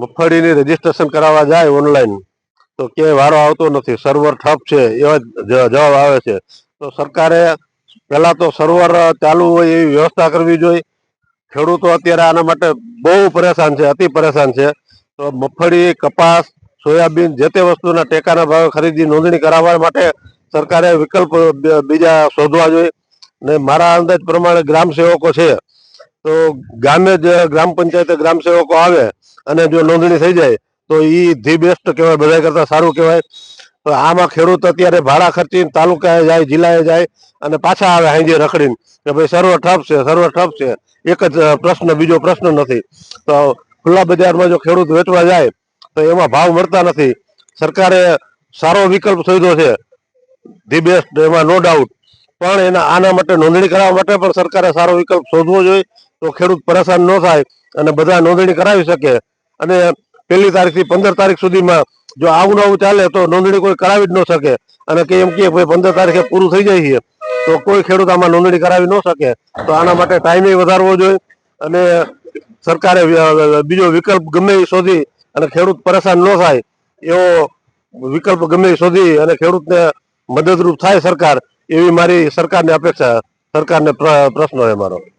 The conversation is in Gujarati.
મગફળીની રજીસ્ટ્રેશન કરાવવા જાય ઓનલાઈન તો ક્યાંય વારો આવતો નથી. સર્વર ઠપ છે, એવા જવાબ આવે છે. તો સરકારે પહેલા તો સર્વર ચાલુ હોય એવી વ્યવસ્થા કરવી જોઈએ. ખેડૂતો અત્યારે આના માટે બહુ પરેશાન છે, અતિ પરેશાન છે. તો મગફળી, કપાસ, સોયાબીન જે તે વસ્તુના ટેકાના ભાવે ખરીદી નોંધણી કરાવવા માટે સરકારે વિકલ્પ બીજા શોધવા જોઈએ. ને મારા અંદાજ પ્રમાણે ગ્રામ સેવકો છે. તો ગામે જ ગ્રામ પંચાયતે ગ્રામ સેવકો આવે અને જો નોંધણી થઈ જાય, તો ઈ ધી બેસ્ટ કહેવાય બધા કરતા સારું કહેવાય. આમાં ખેડૂત અત્યારે ભાડા ખર્ચીને તાલુકાએ જાય, જિલ્લાએ જાય, અને પાછા આવે હાંજે રખડીને. કે ભાઈ સર્વ ઠપ છે, સર્વ ઠપ છે. એક જ પ્રશ્ન, બીજો પ્રશ્ન નથી. તો ખુલ્લા બજારમાં જો ખેડૂત વેચવા જાય, તો એમાં ભાવ મળતા નથી. સરકારે સારો વિકલ્પ શોધ્યો છે. ધી બેસ્ટ એમાં નો ડાઉટ પણ એના, આના માટે નોંધણી કરાવવા માટે પણ સરકારે સારો વિકલ્પ શોધવો જોઈએ, તો ખેડૂત પરેશાન ન થાય અને બધા નોંધણી કરાવી શકે. અને પહેલી તારીખથી પંદર તારીખ સુધીમાં જો આવું નવું ચાલે તો નોંધણી કોઈ કરાવી જ ન શકે. અને કે એમ કે ભાઈ પંદર તારીખે પૂરું થઈ જાય છે, તો કોઈ ખેડૂત આમાં નોંધણી કરાવી ન શકે. તો આના માટે ટાઈમે વધારવો જોઈએ અને સરકારે બીજો વિકલ્પ ગમે એ શોધી અને ખેડૂત પરેશાન ન થાય, એવો વિકલ્પ ગમે શોધી અને ખેડૂતને મદદરૂપ થાય સરકાર, એવી મારી સરકારને અપેક્ષા. સરકારને પ્ર- પ્રશ્ન છે મારો.